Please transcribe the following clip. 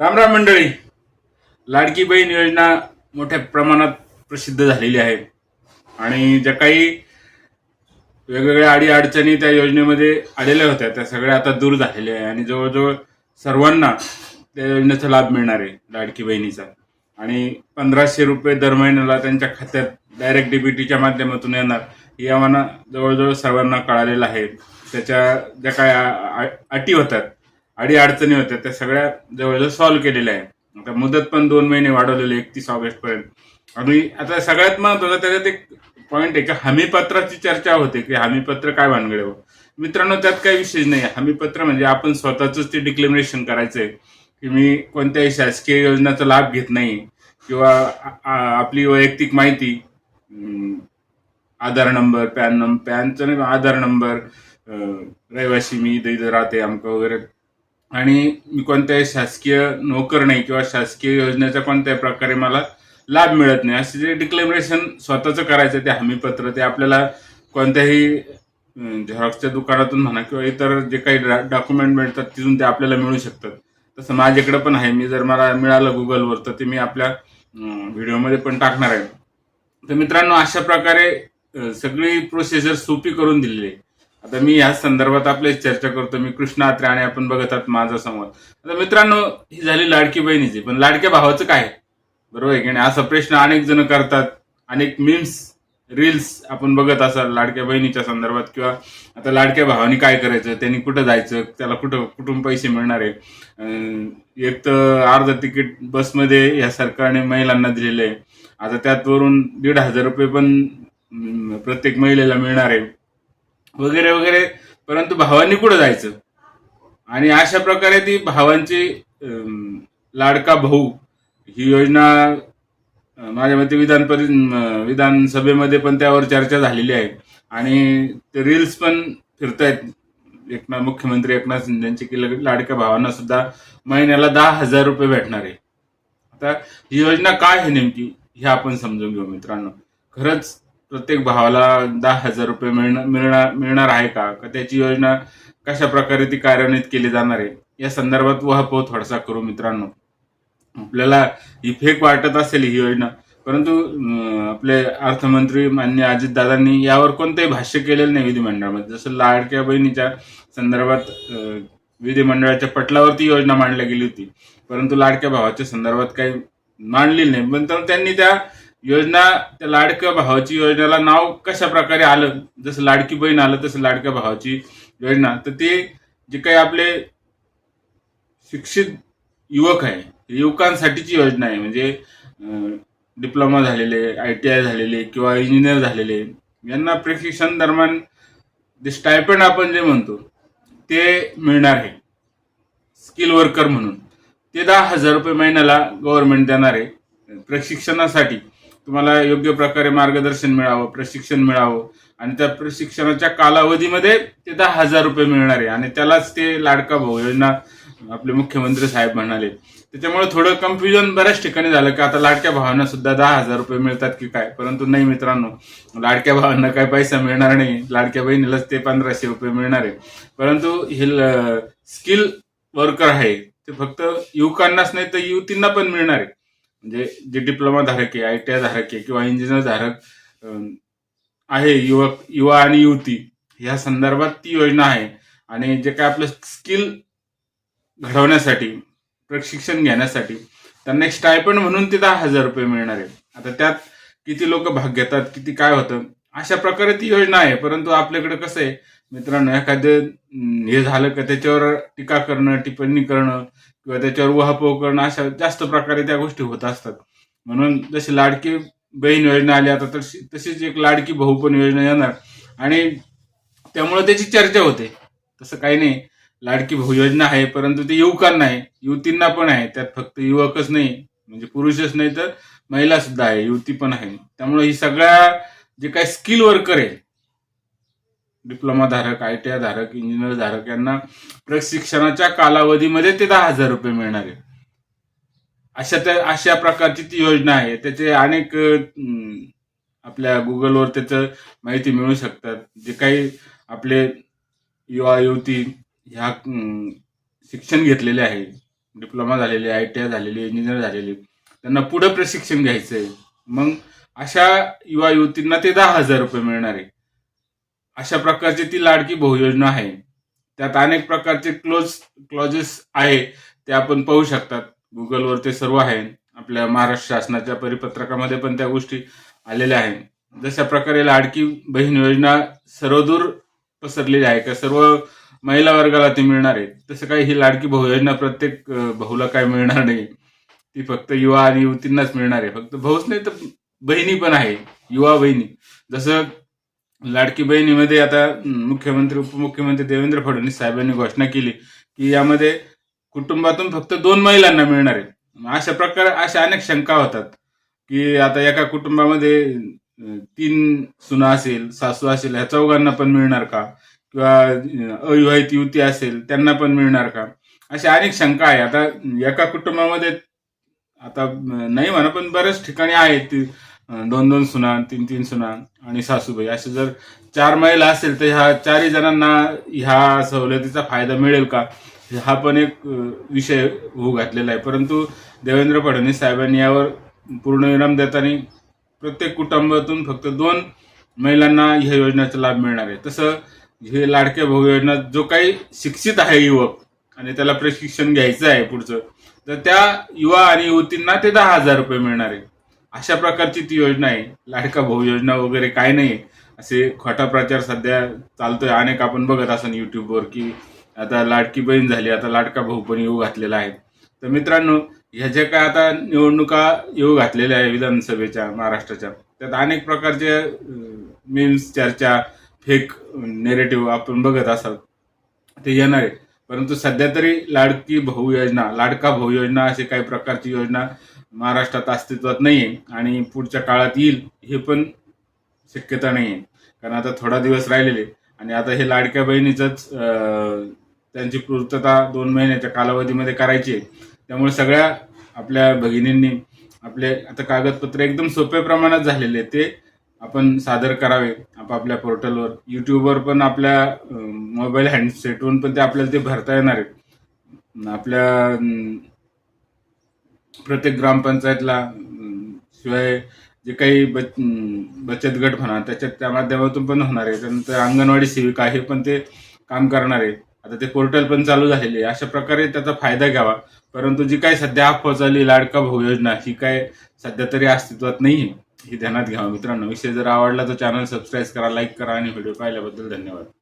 रामराम मंडळी. लाडकी बहीण योजना मोठ्या प्रमाणात प्रसिद्ध झालेली आहे. आणि ज्या काही वेगवेगळ्या अडी अडचणी त्या योजनेमध्ये आलेल्या होत्या त्या सगळ्या आता दूर झालेल्या आहे. आणि जवळजवळ सर्वांना त्या योजनेचा लाभ मिळणार आहे लाडकी बहिणीचा. आणि पंधराशे रुपये दर महिन्याला त्यांच्या खात्यात डायरेक्ट डीबीटीच्या माध्यमातून येणार हे आम्हाला जवळजवळ सर्वांना कळालेलं आहे. त्याच्या ज्या काय अटी होतात अडी अडचणी होत्या. त्या सगळ्या जवळजवळ सॉल्व्ह केलेल्या आहे आता मुदत पण दोन महिने वाढवलेली एकतीस ऑगस्ट पर्यंत. आणि आता सगळ्यात महत्वाचं त्याच्यात एक पॉईंट आहे की हमीपत्राची चर्चा होते की हमीपत्र काय भानगडे हो मित्रांनो त्यात काही विशेष नाही. हमीपत्र म्हणजे आपण स्वतःच ते डिक्लेरेशन करायचंय की मी कोणत्याही शासकीय योजनेचा लाभ घेत नाही किंवा आपली वैयक्तिक माहिती आधार नंबर पॅन नंबर पॅनचं नाही आधार नंबर रहिवासी मी इथं इथं राहते आमकं वगैरे आणि मी कोणत्याही शासकीय नोकर नाही किंवा शासकीय योजनेचा कोणत्याही प्रकारे मला लाभ मिळत नाही. असे जे डिक्लेरेशन स्वतःचं करायचं ते हमीपत्र ते आपल्याला कोणत्याही झेरॉक्सच्या दुकानातून म्हणा किंवा इतर जे काही डॉक्युमेंट मिळतात तिथून ते आपल्याला मिळू शकतात. तसं माझ्याकडे पण आहे. मी जर मला मिळालं गुगलवर तर ते मी आपल्या व्हिडिओमध्ये पण टाकणार आहे. तर मित्रांनो अशा प्रकारे सगळी प्रोसिजर सोपी करून दिलेली आहे. तर मी या संदर्भात आपल्याच चर्चा करतो. मी कृष्णा अत्रे आणि आपण बघत आहात माझा संवाद. आता मित्रांनो ही झाली लाडकी बहिणीची. पण लाडक्या भावाचं काय? बरोबर आहे की नाही? असा प्रश्न अनेक जण करतात. अनेक मीम्स रील्स आपण बघत असाल लाडक्या बहिणीच्या संदर्भात. किंवा आता लाडक्या भावानी काय करायचं? त्यांनी कुठं जायचं? त्याला कुठं कुठून पैसे मिळणार आहे? एक तर अर्धा तिकीट बसमध्ये या सरकारने महिलांना दिलेलं आहे. आता त्यात वरून दीड हजार रुपये पण प्रत्येक महिलेला मिळणार आहे. वगैरे वगैरे. परंतु भावांनी कुठं जायचं? आणि अशा प्रकारे ती भावांची लाडका भाऊ ही योजना माझ्या मते विधान परि विधानसभेमध्ये पण त्यावर चर्चा झालेली आहे. आणि ते रील्स पण फिरतायत. एकनाथ मुख्यमंत्री एकनाथ शिंदेची की लाडक्या भावांना सुद्धा महिन्याला दहा हजार रुपये भेटणार आहे. आता ही योजना काय आहे नेमकी हे आपण समजून घेऊ मित्रांनो. खरंच प्रत्येक भावाला दहा हजार रुपये मिळणार मिळणार मिळणार आहे का? का त्याची योजना कशा प्रकारे ती कार्यान्वित केली जाणार आहे? या संदर्भात वहापो थोडासा करू मित्रांनो. आपल्याला ही फेक वाटत असेल ही योजना परंतु आपले अर्थमंत्री मान्य अजितदादांनी यावर कोणतंही भाष्य केलेलं नाही विधिमंडळामध्ये. जसं लाडक्या बहिणीच्या संदर्भात विधिमंडळाच्या पटलावरती योजना मांडली गेली होती. परंतु लाडक्या भावाच्या संदर्भात काही मांडलेली नाही. पण तर त्यांनी त्या योजना त्या लाडक्या भावाची योजनेला नाव कशा प्रकारे आलं? जसं लाडकी बहीण आलं तसं लाडक्या भावाची योजना. तर ते जे काही आपले शिक्षित युवक आहे युवकांसाठीची योजना आहे. म्हणजे डिप्लोमा झालेले आय टी आय झालेले किंवा इंजिनियर झालेले यांना प्रशिक्षण दरम्यान जे स्टायपंड आपण जे म्हणतो ते मिळणार आहे. स्किल वर्कर म्हणून. ते दहा हजार रुपये महिन्याला गव्हर्नमेंट देणार आहे प्रशिक्षणासाठी. तुम्हाला योग्य प्रकारे मार्गदर्शन मिळावं प्रशिक्षण मिळावं. आणि त्या प्रशिक्षणाच्या कालावधीमध्ये ते दहा हजार रुपये मिळणार आहे. आणि त्यालाच ते लाडका भाऊ योजना आपले मुख्यमंत्री साहेब म्हणाले. त्याच्यामुळे थोडं कन्फ्युजन बऱ्याच ठिकाणी झालं की आता लाडक्या भावांना सुद्धा दहा हजार रुपये मिळतात की काय? परंतु नाही मित्रांनो लाडक्या भावांना काही पैसा मिळणार नाही. लाडक्या बहिणीलाच ते पंधराशे रुपये मिळणार आहे. परंतु हे स्किल वर्कर आहे. ते फक्त युवकांनाच नाही तर युवतींना पण मिळणार आहे. म्हणजे जे डिप्लोमा धारक आहे आय टी आय धारक आहे किंवा इंजिनियर धारक आहे युवक युवा आणि युवती ह्या संदर्भात ती योजना आहे. आणि जे काय आपलं स्किल घडवण्यासाठी प्रशिक्षण घेण्यासाठी त्यांना एक स्टायपंड म्हणून ते दहा हजार रुपये मिळणार आहे. आता त्यात किती लोक भाग घेतात किती काय होतं अशा प्रकारे ती योजना आहे. परंतु आपल्याकडे कसं आहे मित्रांनो एखादं हे झालं का त्याच्यावर टीका करणं टिप्पणी करणं किंवा त्याच्यावर उहापोह करणं अशा जास्त प्रकारे त्या गोष्टी होत असतात. म्हणून जशी लाडकी बहीण योजना आली आता तशी तशीच एक लाडकी भाऊ पण योजना येणार. आणि त्यामुळे त्याची चर्चा होते. तसं काही नाही. लाडकी भाऊ योजना आहे परंतु ते युवकांना आहे युवतींना पण आहे. त्यात फक्त युवकच नाही म्हणजे पुरुषच नाही तर महिला सुद्धा आहे. युवती पण आहे. त्यामुळे ही सगळ्या जे काही स्किल वर्कर आहे डिप्लोमा धारक आय टी आय धारक इंजिनियर धारक यांना प्रशिक्षणाच्या कालावधीमध्ये ते दहा हजार रुपये मिळणार आहे अशा त्या अशा प्रकारची ती योजना आहे. त्याचे अनेक आपल्या गुगलवर त्याचं माहिती मिळू शकतात. जे काही आपले युवा युवती ह्या शिक्षण घेतलेले आहे. डिप्लोमा झालेले आय टी आय झालेले इंजिनियर झालेले त्यांना पुढं प्रशिक्षण घ्यायचं आहे मग अशा युवा युवतींना ते दहा हजार रुपये मिळणार आहे. अशा प्रकारची ती लाडकी भाऊ योजना आहे. त्यात अनेक प्रकारचे क्लोज क्लॉजेस आहे ते आपण पाहू शकतात. गुगलवर ते सर्व आहे. आपल्या महाराष्ट्र शासनाच्या परिपत्रकामध्ये पण त्या गोष्टी आलेल्या आहेत. जशा प्रकारे लाडकी बहीण योजना सर्वदूर पसरलेली आहे का सर्व महिला वर्गाला ती मिळणार आहे तसं काही ही लाडकी भाऊ योजना प्रत्येक भाऊला काय मिळणार नाही. ती फक्त युवा आणि युवतींनाच मिळणार आहे. फक्त भाऊच नाही तर बहिणी पण आहे. युवा बहिणी. जसं लाडकी बहिणीमध्ये आता मुख्यमंत्री उपमुख्यमंत्री देवेंद्र फडणवीस साहेबांनी घोषणा केली की यामध्ये कुटुंबातून फक्त दोन महिलांना मिळणार आहे. अशा प्रकार अशा अनेक शंका होतात की आता एका कुटुंबामध्ये तीन सुना असेल सासू असेल ह्या चौघांना पण मिळणार का? किंवा अविवाहित युवती असेल त्यांना पण मिळणार का? अशा अनेक शंका आहे. आता एका कुटुंबामध्ये आता नाही म्हणा पण बऱ्याच ठिकाणी आहेत. ती दोन दोन सुना तीन तीन सुना आणि सासूबाई. असे जर चार महिला असेल तर ह्या चारही जणांना ह्या सवलतीचा फायदा मिळेल का? हा पण एक विषय होऊ घातलेला आहे. परंतु देवेंद्र फडणवीस साहेबांनी यावर पूर्णविराम देताना प्रत्येक कुटुंबातून फक्त दोन महिलांना ह्या योजनेचा लाभ मिळणार आहे. तसं हे लाडक्या भाऊ योजना जो काही शिक्षित आहे युवक आणि त्याला प्रशिक्षण घ्यायचं आहे पुढचं तर त्या युवा आणि युवतींना ते दहा हजार रुपये मिळणार आहे. अशा प्रकारची ती योजना आहे. लाडका भाऊ योजना वगैरे काय नाही असे खोटा प्रचार सध्या चालतोय. अनेक आपण बघत असाल युट्यूबवर की आता लाडकी बहीण झाली आता लाडका भाऊ पण येऊ घातलेला आहे. तर मित्रांनो ह्या ज्या काय आता निवडणुका येऊ घातलेल्या आहे विधानसभेच्या महाराष्ट्राच्या त्यात अनेक प्रकारचे मीम्स चर्चा फेक नेरेटिव्ह आपण बघत असाल ते येणार आहे. परंतु सध्या तरी लाडकी भाऊ योजना लाडका भाऊ योजना अशी काही प्रकारची योजना महाराष्ट्रात अस्तित्वात नाही आहे आणि पुढच्या काळात येईल हे पण शक्यता नाही आहे कारण आता थोडा दिवस राहिलेले आणि आता हे लाडक्या बहिणीचंच त्यांची पूर्तता दोन महिन्याच्या कालावधीमध्ये करायची आहे. त्यामुळे सगळ्या आपल्या भगिनींनी आपले आता कागदपत्र एकदम सोप्या प्रमाणात झालेले ते आपण सादर करावे आपापल्या पोर्टलवर. युट्यूबवर पण आपल्या मोबाईल हँडसेटवरून पण ते आपल्याला ते भरता येणार आहे आपल्या प्रत्येक ग्रामपंचायतला शिवाय जे काही बच बचत गट म्हणा त्याच्यात त्या माध्यमातून पण होणार आहे. त्यानंतर अंगणवाडी सेविका हे पण ते काम करणार आहे आता ते पोर्टल पण चालू झालेले आहे. अशा प्रकारे त्याचा फायदा घ्यावा. परंतु जी काही सध्या अफवा चालली लाडका भाऊ योजना ही काय सध्या तरी अस्तित्वात नाही ही ध्यानात घ्यावं. मित्रांनो विषय जर आवडला तर चॅनल सबस्क्राईब करा लाईक करा आणि व्हिडिओ पाहिल्याबद्दल धन्यवाद.